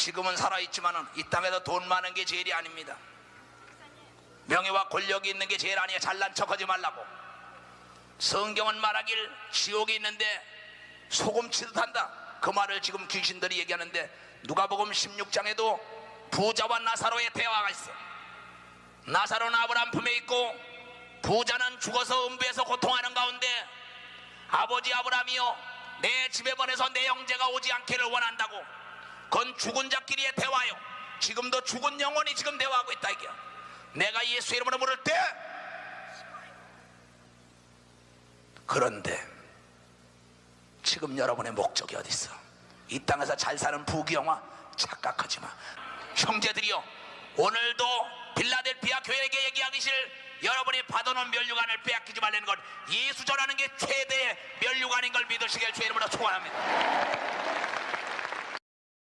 지금은 살아있지만은 이 땅에서 돈 많은 게 제일이 아닙니다. 명예와 권력이 있는 게 제일 아니에요. 잘난 척하지 말라고. 성경은 말하길 지옥이 있는데 소금 치듯 한다. 그 말을 지금 귀신들이 얘기하는데 누가복음 16장에도 부자와 나사로의 대화가 있어. 나사로는 아브라함 품에 있고 부자는 죽어서 음부에서 고통하는 가운데 아버지 아브라함이요 내 집에 보내서 내 형제가 오지 않기를 원한다고 그 건 죽은 자끼리의 대화요 지금도 죽은 영혼이 지금 대화하고 있다 이게 내가 예수 이름으로 물을 때 그런데 지금 여러분의 목적이 어디 있어? 이 땅에서 잘 사는 부귀영화 착각하지 마. 형제들이여, 오늘도 빌라델피아 교회에게 얘기하기를 여러분이 받아놓은 면류관을 빼앗기지 말라는 것 예수 전하는 게 최대의 면류관인 걸 믿으시길 주의 이름으로 축원합니다.